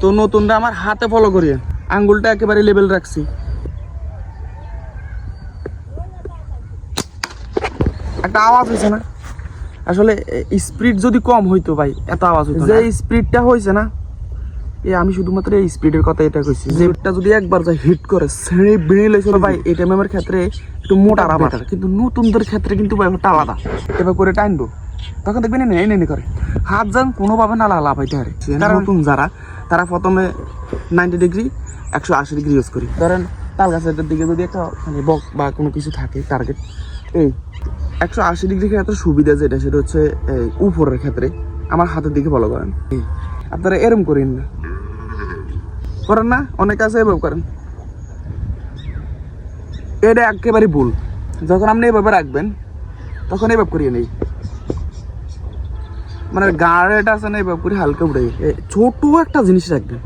তো নতুনটা আমার হাতে ফলো করিয়ে আঙ্গুলটা একেবারে লেভেল রাখছি। একটা আওয়াজ হয়েছে না? আসলে স্পিড যদি কম হইতো ভাই এত আওয়াজ হইতো যে স্পিডটা হয়েছে না এ আমি শুধুমাত্র এই স্পিডের কথা এটা কইছি। যে এটা যদি একবার যায় হিট করে ছেড়ে বেড়ে লেছিল ভাই এটা মেমের ক্ষেত্রে একটু মোটা রাবার কিন্তু নতুনদের ক্ষেত্রে কিন্তু ব্যাপারটা আলাদা। এবার করে টাইনবো। তখন দেখবেন এনে এনে করে। হাত যান কোনোভাবে না লাভ হইতে পারে কারণ নতুন যারা তারা প্রথমে নাইনটি ডিগ্রি একশো আশি ডিগ্রি ইউজ করি। ধরেন তাল গাছের দিকে যদি একটা মানে বক বা কোনো কিছু থাকে টার্গেট এই একশো আশি ডিগ্রি ক্ষেত্রে সুবিধা যেটা, সেটা হচ্ছে, এই উপরের ক্ষেত্রে। আমার হাতের দিকে ফলো করেন। আপনারা এরম করেন না। করেন না? অনেক আছে, এভাবে করেন। এটা একেবারে ভুল। যখন আপনি এভাবে রাখবেন, তখন এভাবে করিয়ে নেই। মানে গাড়িটা আছে না এভাবে করে হালকা এ, ছোট একটা জিনিস রাখবেন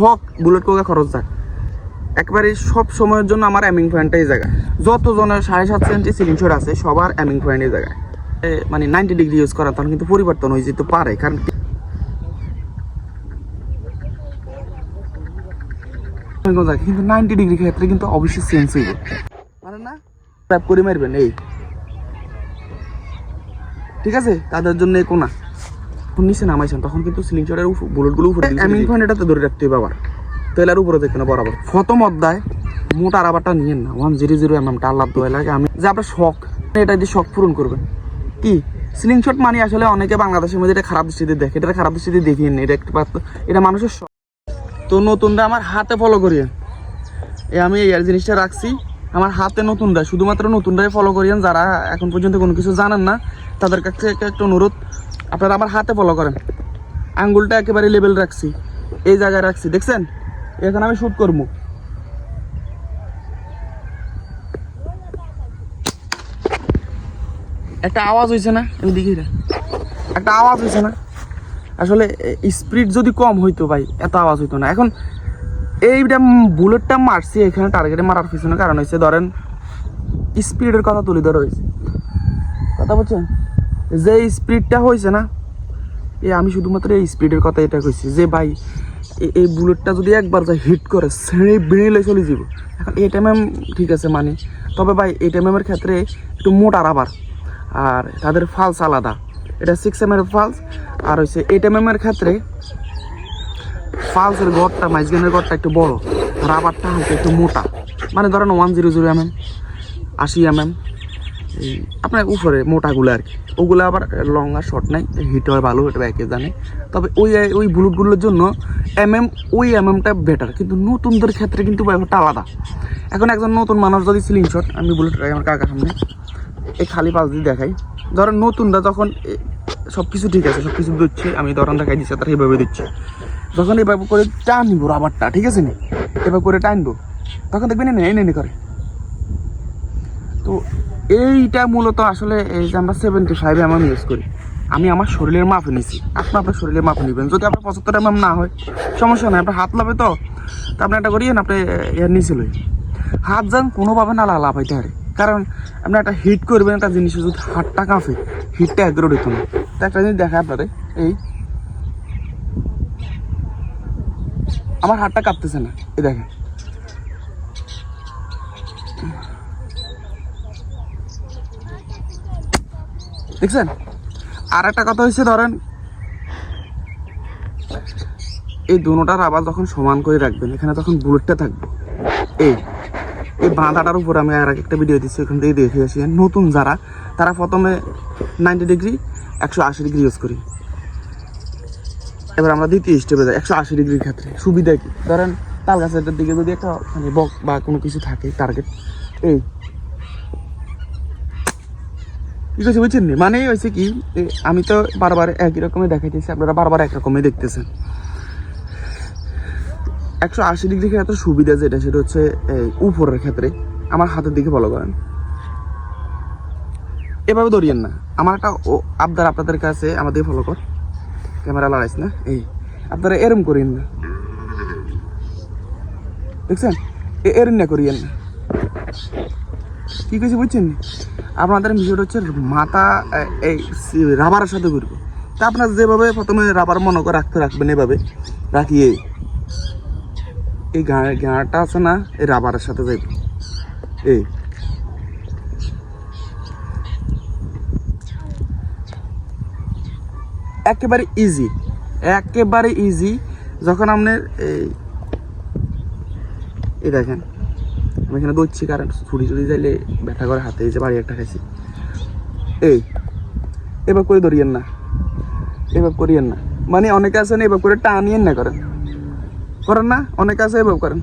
হক বুলেট কোকা খরচ যাক। একবারে সব সময়ের জন্য আমার অ্যামিং পয়েন্টটাই জায়গায়। যত জনের সাড়ে সাত সেন্টি সিলিং শট আছে সবার অ্যামিং পয়েন্টের জায়গায়। মানে নাইনটি ডিগ্রি ইউজ করা তখন কিন্তু পরিবর্তন হয়ে যেতে পারে কারণ কিন্তু নাইনটি ডিগ্রি ক্ষেত্রে কিন্তু অবশ্যই চেঞ্জ হইবে। মানে না ট্যাপ করে মারবেন এই। ঠিক আছে? তাদের জন্য কোনা। নিচে নামাইছেন তখন কিন্তু সিলিং শটের বুলেটগুলো উপরে অ্যামিং পয়েন্ট এটাতে ধরে রাখতে হবে আবার। তেলার উপরে দেখতে না বরাবর। প্রথম অধ্যায় মোটা রাবারটা নিয়েন না। ওয়ান জিরো জিরো এম এমটা আল্লাহ দোয়া লাগে। আমি যে আপনার শখ এটা দিয়ে শখ পূরণ করবেন। কি? সিলিং শট মানে আসলে অনেকে বাংলাদেশের মধ্যে এটা খারাপ দৃষ্টিতে দেখে। এটা খারাপ দৃষ্টিতে দেখিয়ে এটা একটু এটা মানুষের শখ। তো নতুনটা আমার হাতে ফলো করিয়ে এ আমি এই আর জিনিসটা রাখছি। আমার হাতে নতুনটা শুধুমাত্র নতুনটাই ফলো করিয়েন। যারা এখন পর্যন্ত কোনো কিছু জানেন না তাদের কাছে একটা অনুরোধ। আপনারা আমার হাতে ফলো করেন। আঙ্গুলটা একেবারে লেভেল রাখছি। এই জায়গায় রাখছি। দেখছেন? এখন আমি শ্যুট করব। একটা আওয়াজ হয়েছে না? আমি দেখি একটা আওয়াজ হয়েছে না? আসলে স্পিড যদি কম হইতো ভাই, এত আওয়াজ হইতো না। এখন এইটা বুলেটটা মারছি, এখানে টার্গেটে মারার পিছনে কারণ হয়েছে ধরেন স্পিডের কথা তুলে ধরা হয়েছে কথা বলছেন যে স্পিডটা হয়েছে না, এ আমি শুধুমাত্র এই স্পিডের কথা এটা কইছি যে ভাই এই বুলেটটা যদি একবার যায় হিট করে, ছেড়ে বেড়ে চলে যাব এখন এই টাইম ঠিক আছে মানে তবে ভাই এই টাইমের ক্ষেত্রে একটু মোটা রাবার আর তাদের ফালস আলাদা। এটা সিক্স এম এর ফালস আর হচ্ছে এইট এম ক্ষেত্রে ফালসের গড়টা, মাইজগানের গড়টা একটু বড় রাবারটা হালকা একটু মোটা। মানে ধরেন one zero zero M M আশি এম এম আপনার উপরে মোটাগুলো আর কি। ওগুলো আবার লং আর শর্ট নাই হিট হয় ভালো, এটা একে জানে। তবে ওই ওই বুলেটগুলোর জন্য এম এম ওই এম এমটা বেটার কিন্তু নতুনদের ক্ষেত্রে কিন্তু ব্যাপারটা আলাদা। এখন একজন নতুন মানুষ যদি সিলিং শট আমি বুলেট আমার কাকার সামনে, এই খালি পাশ দিয়ে দেখাই। ধরেন নতুনটা যখন সব কিছু ঠিক আছে সব কিছু দিচ্ছে আমি ধরেন দেখাই দিচ্ছি, তারা এইভাবে দিচ্ছে। যখন এইভাবে করে টানবো রাবারটা ঠিক আছে নি? এভাবে করে টানবো, তখন দেখবেন এনে এনে করে। তো এইটা মূলত আসলে এই যে আমরা সেভেন্টি ফাইভ এম ইউজ করি। আমি আমার শরীরের মাপে নিছি। আপনি আপনার শরীরের মাপে নেবেন। যদি আপনার পঁচাত্তর এম না হয়, সমস্যা নাই। আপনার হাত লাভে তো, তা আপনি একটা করিয়েন, আপনি এর নিচে লই হাত যান কোনোভাবে না লাভ হইতে পারে। কারণ আপনি একটা হিট করবেন, একটা জিনিস যদি হাতটা কাঁপে হিটটা একদম দিত না। তো একটা জিনিস দেখায় আপনাদের। এই আমার হাতটা কাঁপতেছে না। এই দেখেন। দেখছেন? আর একটা কথা হচ্ছে ধরেন, এই দুটার আবার যখন সমান করে রাখবেন, এখানে তখন বুলেটটা থাকবে। এই এই বাঁধাটার উপর আমি আর একটা ভিডিও দিচ্ছি ওখান থেকে দেখে আসি। নতুন যারা, তারা প্রথমে নাইনটি ডিগ্রি একশো আশি ডিগ্রি ইউজ করি। এবার আমরা দ্বিতীয় স্টেপে যাই, একশো আশি ডিগ্রির ক্ষেত্রে। সুবিধা কি? ধরেন তাল গাছের দিকে যদি একটা মানে বক বা কোনো কিছু থাকে টার্গেট এই কি বুঝছেন নি? মানে হয়েছে কি আমি তো বারবার একই রকমই দেখাইতেছি, আপনারা বারবার একরকমই দেখতেছেন। একশো আশি ডিগ্রি ক্ষেত্রে সুবিধা যেটা, সেটা হচ্ছে উপরের ক্ষেত্রে। আমার হাতের দিকে ফলো করেন। এভাবে ধরিয়েন না। আমার একটা আবদার আপনাদের কাছে, আমার দিকে ফলো কর। ক্যামেরা লড়াইস না? এই, আপনারা এরম করিয়েন না। দেখছেন? এরম না করিয়েন না। কি কিছু বুঝছেন? আপনাদের বিষয়টা হচ্ছে মাথা এই রাবারের সাথে ঘুরবে। তা আপনার যেভাবে প্রথমে রাবার মনে করে রাখতে রাখবেন এভাবে, রাখিয়ে এই গা- গাঁটা আছে না, এই রাবারের সাথে যাইব। এই একেবারে ইজি একেবারে ইজি যখন আপনি এই দেখেন। আমি এখানে দৌড়ছি কারণ ছুটি ছুটি যাইলে ব্যথা করে হাতে যে বাড়ি একটা খাইছি। এই এবার করে ধরিয়েন না। এবার করিয়েন না। মানে অনেকে আছেন এবার করে টানিয়েন না করেন। করেন না, অনেকে আছে এবার করেন।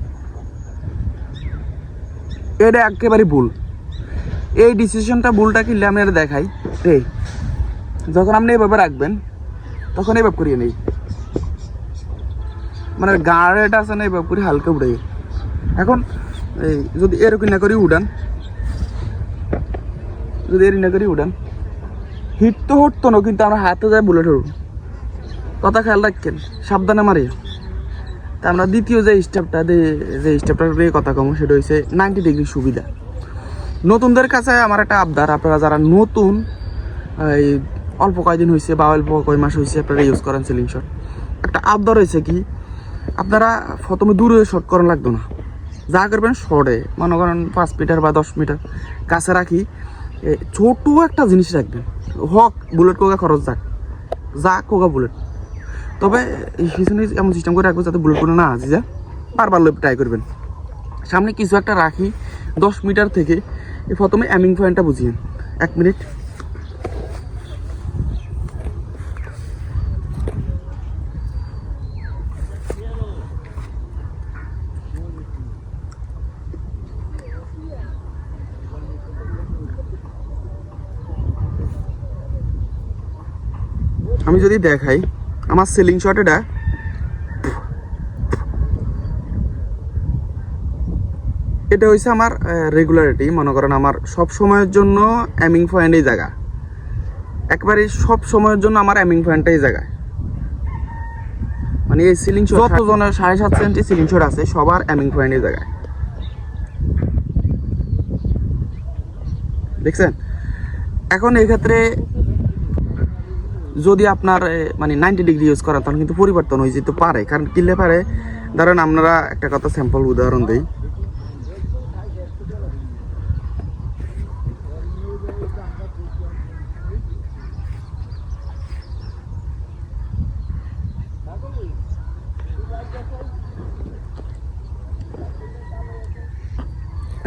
এটা একেবারে ভুল। এই ডিসিশনটা ভুলটা কিনলে আমি এটা দেখাই। এই, যখন আপনি এভাবে রাখবেন, তখন এভাবে করিয়ে নেই। মানে গাড়িটা আছে না, এভাবে করে হালকা উড়ে এখন এই, যদি এরকম না করে উড়ান। যদি এরকম না করে উড়ান। হিট তো হতো না, কিন্তু আমার হাতে যায় বুলেট উড়ব কথা খেয়াল রাখেন, সাবধানে মারি তা আমরা দ্বিতীয় যে স্টেপটা যে স্টেপটা কথা কম, সেটা হচ্ছে নাইনটি ডিগ্রি সুবিধা। নতুনদের কাছে আমার একটা আবদার, আপনারা যারা নতুন, এই, অল্প কয়দিন হয়েছে বা অল্প কয় মাস হয়েছে আপনারা ইউজ করেন সিলিং শট একটা আবদার হয়েছে কি, আপনারা প্রথমে দূরে শট করা লাগতো না। যা করবেন শর্টে মনে করেন পাঁচ মিটার বা দশ মিটার কাছে রাখি। ছোট একটা জিনিস রাখবেন। হক, বুলেট কোকা খরচ যাক। যাক কোকা বুলেট। তবে পিছনে এমন সিস্টেম করে রাখব যাতে বুলেট কোনো না আসে, যা বারবার ট্রাই করবেন। সামনে কিছু একটা রাখি। দশ মিটার থেকে প্রথমে অ্যামিং পয়েন্টটা বুঝিয়েন এক মিনিট। আমি যদি দেখাই আমার সেলিং শট এটা এটা হয়েছে আমার রেগুলারিটি মনে করেন আমার সব সময়ের জন্য অ্যামিং পয়েন্ট এই জায়গা। একবারে সব সময়ের জন্য আমার অ্যামিং পয়েন্টটা এই জায়গায়। মানে এই সিলিং শট যত জনের সাড়ে সাত সেন্টি সিলিং শট আছে সবার অ্যামিং পয়েন্ট এই জায়গায়। দেখছেন? এখন এই ক্ষেত্রে যদি আপনার মানে নাইনটি ডিগ্রি ইউজ করেন তখন কিন্তু পরিবর্তন হয়ে যেতে পারে। কারণ কিনলে পারে ধরেন আপনারা একটা কথা স্যাম্পল উদাহরণ দিই।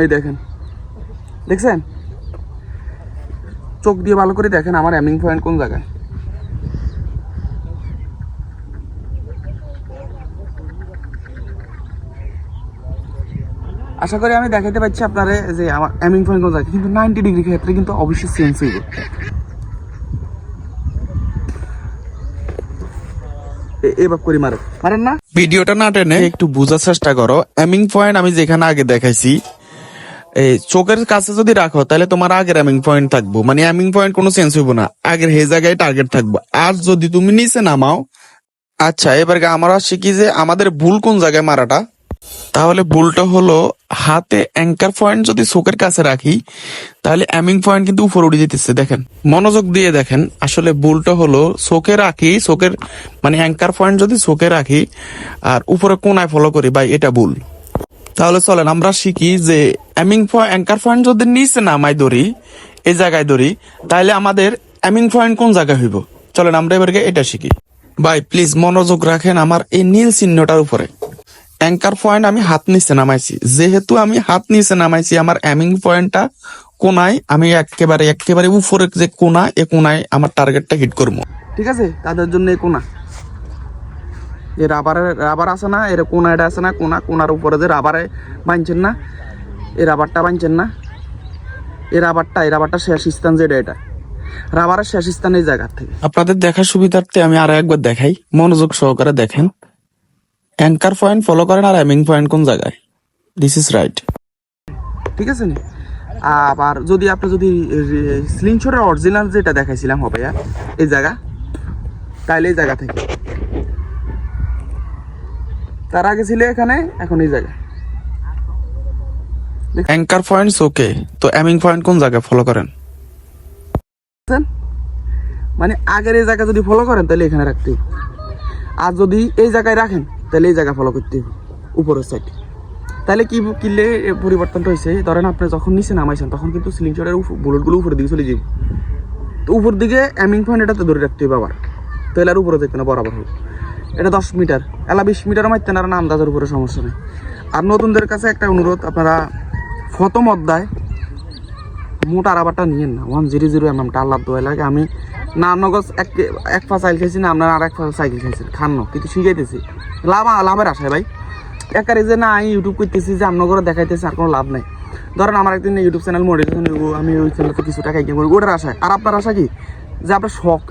এই দেখেন। দেখছেন? চোখ দিয়ে ভালো করে দেখেন আমার অ্যামিং পয়েন্ট কোন জায়গায়। আশা করি আমি দেখাতে পাচ্ছি আপনারে যে আমার অ্যামিং পয়েন্ট কোন কিন্তু নাইনটি ডিগ্রি ক্ষেত্রে কিন্তু অবশ্যই চেঞ্জ হইব না? ভিডিওটা একটু চেষ্টা করো। এমিং পয়েন্ট আমি যেখানে আগে দেখাইছি এই চোখের কাছে যদি রাখো, তাহলে তোমার এমিং পয়েন্ট থাকব। মানে এমিং পয়েন্ট কোনো না। জায়গায় টার্গেট থাকব। আর যদি তুমি নিচে নামাও আচ্ছা এবার আমরা শিখি যে আমাদের ভুল কোন জায়গায় মারাটা? তাহলে ভুলটা হলো হাতে অ্যাঙ্কার পয়েন্ট যদি চোখের কাছে রাখি, তাহলে অ্যামিং পয়েন্ট কিন্তু উপরে উঠে যেতেছে, দেখেন। মনোযোগ দিয়ে দেখেন, আসলে ভুলটা হলো চোখে রাখি, চোখের মানে অ্যাঙ্কার পয়েন্ট যদি চোখে রাখি, আর উপরে কোনায় ফলো করি, ভাই, এটা ভুল। তাহলে চলেন, আমরা শিখি যে অ্যামিং অ্যাঙ্কার পয়েন্ট যদি নিচে নামাই ধরি, এই জায়গায় ধরি, তাহলে আমাদের অ্যামিং পয়েন্ট কোন জায়গায় হইব? চলেন, আমরা এবারকে এটা শিখি। ভাই প্লিজ মনোযোগ রাখেন আমার এই নীল চিহ্নটার উপরে। অ্যাঙ্কার পয়েন্ট আমি হাত নিচে নামাইছি। যেহেতু আমি হাত নিচে নামাইছি, আমার অ্যামিং পয়েন্টটা কোনায়, আমি একেবারে একেবারে উপরে যে কোনা, এ কোনায় আমার টার্গেটটা হিট করব। ঠিক আছে? তাদের জন্য এই কোনা। যে রাবারের রাবার আছে না? এর কোনা এটা আছে না? কোনা, কোনার উপরে যে রাবারে বাঁধছেন না? এ রাবারটা বাঁধছেন না? এ রাবারটা এই রাবারটা শেষ স্থান যেটা এটা। রাবারের শেষ স্থান এই জায়গার থেকে। আপনাদের দেখার সুবিধার্থে আমি আরও একবার দেখাই। মনোযোগ সহকারে দেখেন। অ্যাঙ্কার পয়েন্ট ফলো করেন আর অ্যামিং পয়েন্ট কোন জায়গায়? দিস ইজ রাইট ঠিক আছে নি? আবার যদি আপনি যদি স্লিংশটের অরিজিনাল যেটা দেখাইছিলাম হবে এই জায়গা তাইলে এই জায়গা থেকে। তার আগে ছিল এখানে এখন এই জায়গা। অ্যাঙ্কার পয়েন্টস ওকে তো অ্যামিং পয়েন্ট কোন জায়গায় ফলো করেন? মানে আগের এই জায়গা যদি ফলো করেন তাহলে এখানে রাখতে আর যদি এই জায়গায় রাখেন তাহলে এই জায়গা ফলো করতে হবে, উপরের সাইড তাহলে কি কিনলে পরিবর্তনটা হয়েছে ধরেন আপনি যখন নিচে নামাইছেন, তখন কিন্তু সিলিং শটের বুলেটগুলো উপরের দিকে চলে যাবে তো উপর দিকে অ্যামিং পয়েন্ট এটা তো ধরে রাখতে হবে আবার। তাহলে আর উপরে যেতে না, বরাবর হোক এটা দশ মিটার। এলা বিশ মিটারও মারতেন আর আন্দাজের উপরে সমস্যা নেই। আর নতুনদের কাছে একটা অনুরোধ, আপনারা প্রথম অধ্যায় মোটা রাবারটা নিয়েন না। ওয়ান জিরো জিরো এমএমটা আল্লাহ দোয়া লাগে। আমি না নগজ এক এক পা সাইকেল খাইছি না আপনারা আর এক পা সাইকেল খাইছেন খান কিন্তু শিখাইতেছি। লাভ লাভের আশায় ভাই। একারে যে না, আমি ইউটিউব করতেছি, যে আপনার করে দেখাইতেছি, আর কোনো লাভ নাই। ধরেন আমার একদিন ইউটিউব চ্যানেল মডিটেশন আমি ওই চ্যানেলতে কিছু টাকা ইনকাম করি, ওটার আশায়। আর আপনার আশা কি? যে আপনার শখ।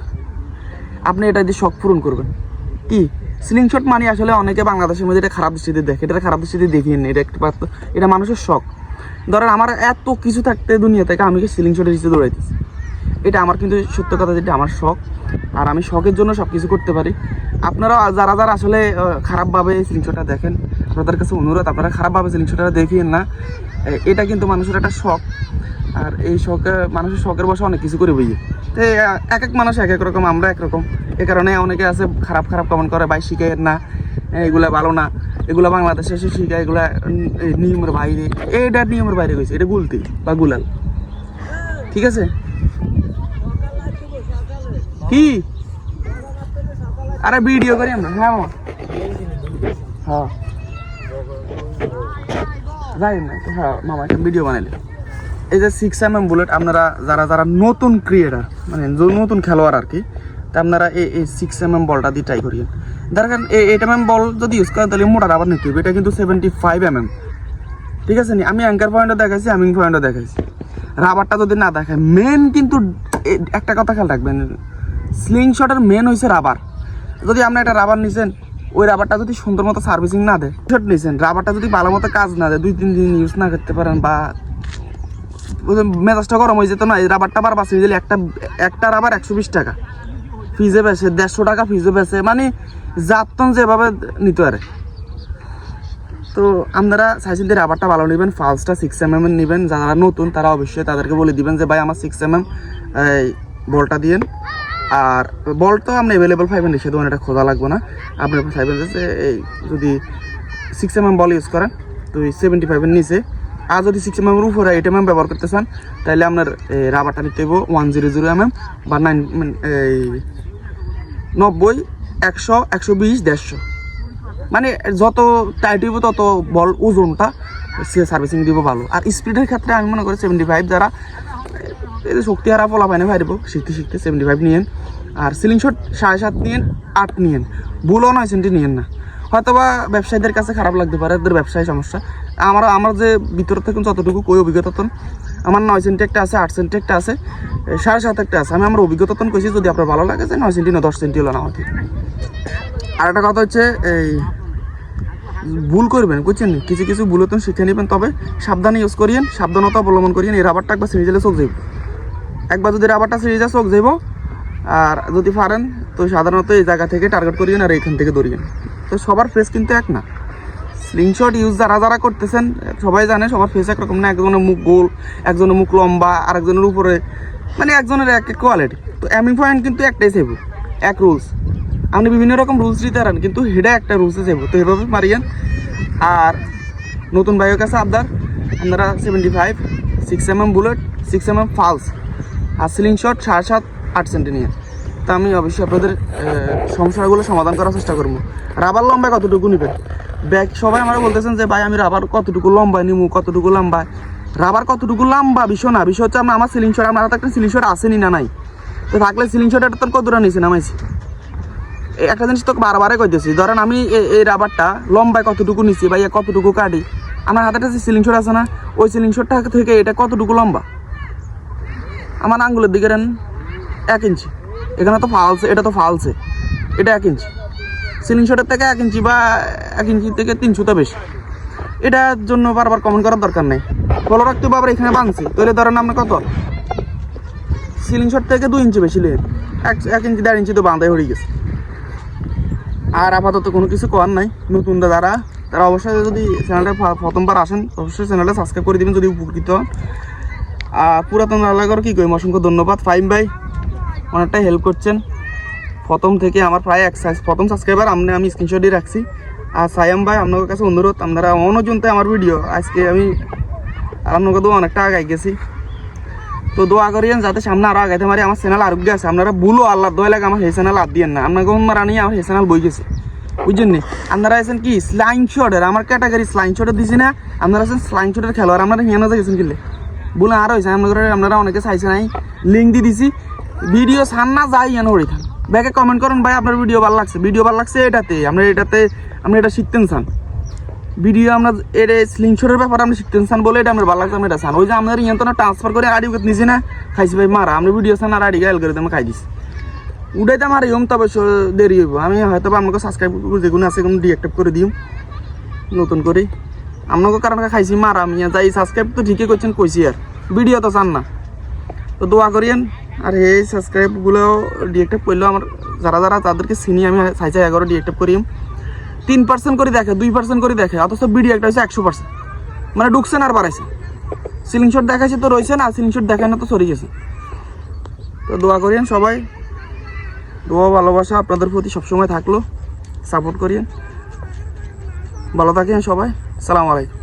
আপনি এটা দিয়ে শখ পূরণ করবেন। কি? স্লিং শট মানে আসলে অনেকে বাংলাদেশের মধ্যে এটা খারাপ দৃষ্টিতে দেখে এটা খারাপ দৃষ্টিতে দেখিয়ে এটা একটা এটা মানুষের শখ। ধরেন আমার এত কিছু থাকতে দুনিয়া থেকে আমি কি সিলিং শটের হিসেবে দৌড়াইতেছি? এটা আমার কিন্তু সত্য কথা যেটা, আমার শখ। আর আমি শখের জন্য সব কিছু করতে পারি। আপনারা যারা যারা আসলে খারাপভাবে সিলিং শটটা দেখেন, আপনাদের কাছে অনুরোধ, আপনারা খারাপভাবে সিলিং শটটা দেখিয়েন না। এটা কিন্তু মানুষের একটা শখ। আর এই শখে, মানুষের শখের বসে অনেক কিছু করে বইয়ে তো এক এক মানুষ এক এক রকম, আমরা একরকম এ কারণে অনেকে আছে, খারাপ খারাপ কমেন্ট করে, ভাই শিখে না। এগুলা ভালো না। এগুলো বাংলাদেশে এসে শিখায়, এগুলা নিয়মের বাইরে। এটা নিয়মের বাইরে গেছে এটা গুলতি বা গুলাল। ঠিক আছে? কি? আরে ভিডিও করি আমরা হ্যাঁ হ্যাঁ। যাই না হ্যাঁ মামা একটা ভিডিও বানাইলে এই যে সিক্স এম এম বুলেট আপনারা যারা যারা নতুন ক্রিয়েটার মানে নতুন খেলোয়াড় আর কি, তা আপনারা এই এই সিক্স এম এম বলটা দিয়ে ট্রাই করিয়েন। দেখেন এই এইট এম এম বল যদি ইউজ করেন, তাহলে মোটা আবার নিতে হবে। এটা কিন্তু সেভেন্টি ফাইভ এম এম ঠিক আছে নি? আমি অ্যাঙ্কার পয়েন্টও দেখাইছি, আমিং পয়েন্টও দেখাইছি। রাবারটা যদি না দেখায় মেন কিন্তু একটা কথা খেয়াল রাখবেন স্লিং শটের মেন হয়েছে রাবার যদি আপনি একটা রাবার নিছেন, ওই রাবারটা যদি সুন্দর মতো সার্ভিসিং না দেয় শট নিছেন রাবারটা যদি ভালো মতো কাজ না দেয়, দুই, তিন দিন ইউজ না করতে পারেন বা মেজাজটা গরম হয়ে যেত না, এই রাবারটা আবার বাঁচিয়ে দিলে একটা একটা রাবার একশো বিশ টাকা। ফিজে বেছে দেড়শো টাকা ফিজে বেছে মানে যাতন যেভাবে নিতে পারে। তো আপনারা চাইছেন যে রাবারটা ভালো নেবেন ফালসটা সিক্স এম এম নেবেন, যারা নতুন, তারা অবশ্যই তাদেরকে বলে দিবেন যে, ভাই, আমার সিক্স এম এম এই বলটা দিয়েন। আর বল তো আপনি অ্যাভেলেবল পাইবেন সে দোকানে এটা খোঁজা লাগবে না। আপনি পাইবেন যে এই যদি six M M ball use করেন, তো সেভেন্টি ফাইভের নিচে। আর যদি সিক্স এম এম উপরে এইট এম এম ব্যবহার করতে চান, তাহলে আপনার রাবারটা নিতে হইব one zero zero M M বা নাইন এই নব্বই, একশো একশো বিশ, দেড়শো। মানে যত টাইট হইব তত বল ওজনটা সে সার্ভিসিং দিব ভালো। আর স্পিডের ক্ষেত্রে আমি মনে করি সেভেন্টি ফাইভ যারা এই যে শক্তি হারা ফলা পায় না পারব শিখতে শিখতে সেভেন্টি ফাইভ নিয়েন। আর সিলিং শট সাড়ে সাত নিয়েন, আট নিয়েন। ভুলও নয় সেন্টি নিয়েন না। হয়তো বা ব্যবসায়ীদের কাছে খারাপ লাগতে পারে, এদের ব্যবসায়ী সমস্যা। আমার আমার যে ভিতর থেকে যতটুকু কই অভিজ্ঞতা তন আমার নয় সেন্টি একটা আছে, আট সেন্টি একটা আছে সাড়ে সাত একটা আছে। আমি আমার অভিজ্ঞতা তন কইছি, যদি আপনার ভালো লাগে যে নয় সেন্টি না দশ সেন্টি হলো না আমার ঠিক আর একটা কথা হচ্ছে, এই, ভুল করবেন, বুঝছেন কিছু কিছু ভুল হতেন শিখে নেবেন, তবে সাবধানে ইউজ করিয়েন, সাবধানতা অবলম্বন করিয়েন, এই রাবারটা একবার সিরিজে চোখ যাইব একবার যদি রাবারটা সিরিজে চোখ যাইব। আর যদি পারেন, তো সাধারণত এই জায়গা থেকে টার্গেট করিয়েন আর এইখান থেকে দৌড়িয়েন তো সবার ফেস কিন্তু এক না। স্লিংশট ইউজ যারা যারা করতেছেন, সবাই জানে সবার ফেস একরকম না। একজনের মুখ গোল, একজনের মুখ লম্বা আর একজনের উপরে। মানে একজনের এক এক কোয়ালিটি তো অ্যামিং পয়েন্ট কিন্তু একটাই সেব এক রুলস আপনি বিভিন্ন রকম রুলস দিতে পারেন, কিন্তু হেডে একটা রুলসে যাব তো এভাবে মারিয়েন। আর নতুন বাইকের কাছে আপনার আপনারা seventy five six M M bullet six M M ফালস আর সিলিং শট সাড়ে সাত, আট সেন্টিমিটার তা আমি অবশ্যই আপনাদের সমস্যাগুলো সমাধান করার চেষ্টা করব। রাবার লম্বায় কতটুকু নেবেন ব্যাগ, সবাই আমার বলতেছেন যে, ভাই, আমি রাবার কতটুকু লম্বায় নিবো? কতটুকু লম্বায়? রাবার কতটুকু লম্বা? বিষয় না। বিষয় হচ্ছে আমরা, আমার সিলিং শট আমার হাতে একটা সিলিং শট আসেনি না নাই। তো থাকলে সিলিং শট একটা তোর কতটা নিয়েছে নামাইছি। একটা জিনিস তোকে বারবারে কইতেছি। ধরেন আমি এই রাবারটা লম্বায় কতটুকু নিছি? বা কতটুকু কাটি? আমার হাতে একটা যে সিলিং শট আছে না, ওই সিলিং শটটা থেকে এটা কতটুকু লম্বা? আমার আঙ্গুলের দিকে নেন, এক ইঞ্চি। এখানে তো ফালসে এটা তো ফালসে এটা এক ইঞ্চি। সিলিং শটের থেকে এক ইঞ্চি বা এক ইঞ্চি থেকে তিনশোটা বেশি। এটার জন্য বারবার কমেন্ট করার দরকার নেই। ফলো রাখতে হবে আবার এখানে বাংছি তাহলে ধরেন আপনি কত? সিলিং শট থেকে দুই ইঞ্চি বেশি লেন। এক এক ইঞ্চি, দেড় ইঞ্চি তো বাঁধাই হয়ে গেছে। আর আপাতত কোনো কিছু করার নাই। নতুন যারা তারা অবশ্যই যদি চ্যানেলটা প্রথমবার আসেন, অবশ্যই চ্যানেলটা সাবস্ক্রাইব করে দিবেন যদি উপকৃত হন। পুরাতন আলাগার কী করি অসংখ্য ধন্যবাদ। ফাইম ভাই, অনেকটাই হেল্প করছেন। প্রথম থেকে আমার প্রায় এক প্রথম সাবস্ক্রাইবার আমনে আমি স্ক্রিনশট দিয়ে রাখছি। আর সায়াম ভাই, আপনাদের কাছে অনুরোধ, আপনারা অনজনতে আমার ভিডিও আজকে আমি আপনাকে তো অনেকটা আগাই গেছি। তো দোয়া করিয়েন যাতে সামনে আরও আগাইতে পারি। আমার চ্যানেল আরোগ্য আছে। আপনারা ভুলো আল্লাহ দোয়া লাগে আমার সেই চ্যানেল আর দিয়েন না। আপনাকে মারা নিয়ে আমার সেই চ্যানেল বই গেছে। বুঝছেন আপনারা আছেন কি? স্লাইন শটের আমার ক্যাটাগরি স্লাইন শটের দিছি না। আপনারা আছেন স্লাইন শটের খেলোয়াড়। আপনারা হিয়ানো গেছেন কিনলে বলে আর হয়েছে আপনাদের আপনারা অনেকে চাইছে নাই লিঙ্ক দিয়ে দিছি। ভিডিও সান না, যাই ইয়ান হয়ে থান ব্যাকে কমেন্ট করুন, ভাই, আপনার ভিডিও ভালো লাগছে। ভিডিও ভালো লাগছে এটাতে, আমরা এটাতে, আমরা এটা শিখতেন চান ভিডিও আমরা এর স্লিংশটের ব্যাপারে আমরা শিখতেন চান বলে এটা আমরা ভালো লাগছে, আমরা এটা চান ওই যে আমাদের ইয়ান না ট্রান্সফার করে আড়ি উঠে নিছি না, খাইছি ভাই, মারা। আমরা ভিডিও চান আর আড়ি গাইল করে আমি খাই দিছি। উঠাইতে আমার ইয়ম তবে দেরি হইব। আমি হয়তো আমাকে সাবস্ক্রাইব যেগুলো আছে, কোনো ডিঅ্যাক্টিভ করে দিম নতুন করে আপনাকে কারণে খাইছি মারা আমি যাই সাবস্ক্রাইব তো ঠিকই করছেন, কইছি আর। ভিডিও তো চান না। তো দোয়া করিয়েন। আর এই সাবস্ক্রাইবগুলো ডিএক্টিভ করলেও আমার যারা যারা, তাদেরকে চিনি, আমি চাই চাই এগারো ডিএক্টিভ করিম। তিন পার্সেন্ট করে দেখে, দুই পার্সেন্ট করে দেখে, অথচ ভিডিও একটা হচ্ছে একশো পার্সেন্ট মানে ঢুকছে না আর বাড়াইছে। সিলিং শট দেখাইছে তো রয়েছে না সিলিং শট দেখায় না তো সরে গেছে। তো দোয়া করিয়েন সবাই। দোয়া ভালোবাসা আপনাদের প্রতি সবসময় থাকল। সাপোর্ট করিয়েন। ভালো থাকেন সবাই। সালাম আলাইকুম।